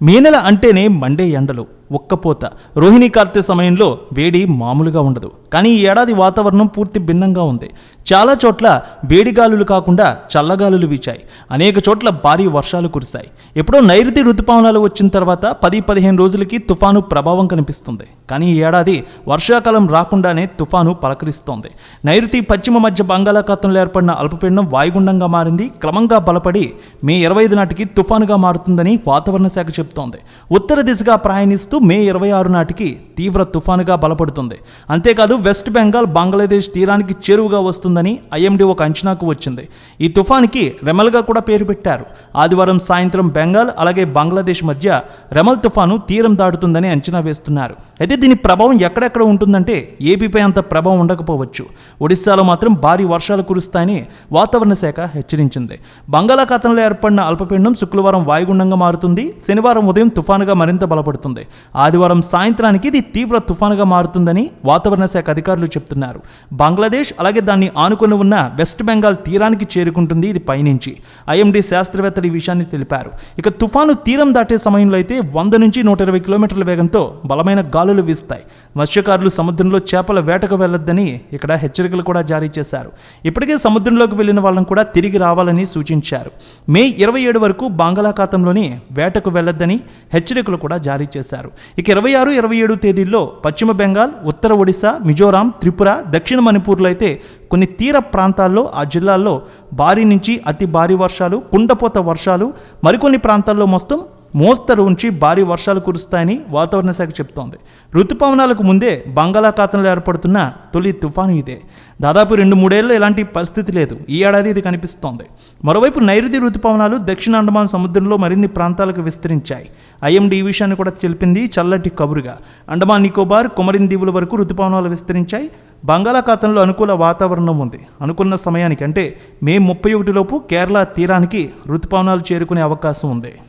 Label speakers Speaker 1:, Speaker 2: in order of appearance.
Speaker 1: మే నెల అంటేనే మండే ఎండలు ఒక్కపోత రోహిణి కార్తె సమయంలో వేడి మామూలుగా ఉండదు. కానీ ఈ ఏడాది వాతావరణం పూర్తి భిన్నంగా ఉంది. చాలా చోట్ల వేడిగాలులు కాకుండా చల్లగాలులు వీచాయి. అనేక చోట్ల భారీ వర్షాలు కురిశాయి. ఎప్పుడో నైరుతి ఋతుపవనాలు వచ్చిన తర్వాత పది పదిహేను రోజులకి తుఫాను ప్రభావం కనిపిస్తుంది. కానీ ఈ ఏడాది వర్షాకాలం రాకుండానే తుఫాను పలకరిస్తోంది. నైరుతి పశ్చిమ మధ్య బంగాళాఖాతంలో ఏర్పడిన అల్పపీడనం వాయుగుండంగా మారింది. క్రమంగా బలపడి మే ఇరవై ఐదు నాటికి తుఫానుగా మారుతుందని వాతావరణ శాఖ చెబుతోంది. ఉత్తర దిశగా ప్రయాణిస్తూ మే ఇరవై ఆరు నాటికి తీవ్ర తుఫానుగా బలపడుతుంది. అంతేకాదు వెస్ట్ బెంగాల్ బంగ్లాదేశ్ తీరానికి చేరువుగా వస్తుంది. వస్తుందని ఐఎండీ ఒక అంచనాకు వచ్చింది. ఈ తుఫాన్కి రెమల్గా కూడా పేరు పెట్టారు. ఆదివారం సాయంత్రం బెంగాల్ అలాగే బంగ్లాదేశ్ మధ్య రెమల్ తుఫాను తీరం దాటుతుందని అంచనా వేస్తున్నారు. అయితే దీని ప్రభావం ఎక్కడెక్కడ ఉంటుందంటే ఏపీపై అంత ప్రభావం ఉండకపోవచ్చు. ఒడిశాలో మాత్రం భారీ వర్షాలు కురుస్తాయని వాతావరణ శాఖ హెచ్చరించింది. బంగాళాఖాతంలో ఏర్పడిన అల్పపీండం శుక్రవారం వాయుగుండంగా మారుతుంది. శనివారం ఉదయం తుఫానుగా మరింత బలపడుతుంది. ఆదివారం సాయంత్రానికి ఇది తీవ్ర తుఫానుగా మారుతుందని వాతావరణ శాఖ అధికారులు చెప్తున్నారు. బంగ్లాదేశ్ అలాగే దాన్ని ఆనుకుని ఉన్న వెస్ట్ బెంగాల్ తీరానికి చేరుకుంటుంది ఇది పైనుంచి. ఐఎండీ శాస్త్రవేత్తలు ఈ విషయాన్ని తెలిపారు. ఇక తుఫాను తీరం దాటే సమయంలో అయితే వంద నుంచి నూట ఇరవై కిలోమీటర్ల వేగంతో బలమైన గాలులు వీస్తాయి. మత్స్యకారులు సముద్రంలో చేపల వేటకు వెళ్ళొద్దని ఇక్కడ హెచ్చరికలు కూడా జారీ చేశారు. ఇప్పటికే సముద్రంలోకి వెళ్ళిన వాళ్ళని కూడా తిరిగి రావాలని సూచించారు. మే ఇరవై ఏడు వరకు బంగాళాఖాతంలోని వేటకు వెళ్ళొద్దని హెచ్చరికలు కూడా జారీ చేశారు. ఇక ఇరవై ఆరు ఇరవై ఏడు తేదీల్లో పశ్చిమ బెంగాల్ ఉత్తర ఒడిశా మిజోరాం త్రిపుర దక్షిణ మణిపూర్లో అయితే కొన్ని తీర ప్రాంతాల్లో ఆ జిల్లాల్లో భారీ నుంచి అతి భారీ వర్షాలు కుండపోత వర్షాలు మరికొన్ని ప్రాంతాల్లో మొత్తం మోస్తరు ఉంచి భారీ వర్షాలు కురుస్తాయని వాతావరణ శాఖ చెప్తోంది. ఋతుపవనాలకు ముందే బంగాళాఖాతంలో ఏర్పడుతున్న తొలి తుఫాను ఇదే. దాదాపు రెండు మూడేళ్ళు ఎలాంటి పరిస్థితి లేదు. ఈ ఏడాది ఇది కనిపిస్తోంది. మరోవైపు నైరుతి ఋతుపవనాలు దక్షిణ అండమాన్ సముద్రంలో మరిన్ని ప్రాంతాలకు విస్తరించాయి. ఐఎండీ ఈ విషయాన్ని కూడా తెలిపింది చల్లటి కబురుగా. అండమాన్ నికోబార్ కుమరిన్ దీవుల వరకు ఋతుపవనాలు విస్తరించాయి. బంగాళాఖాతంలో అనుకూల వాతావరణం ఉంది. అనుకున్న సమయానికి అంటే మే ముప్పై ఒకటిలోపు కేరళ తీరానికి ఋతుపవనాలు చేరుకునే అవకాశం ఉంది.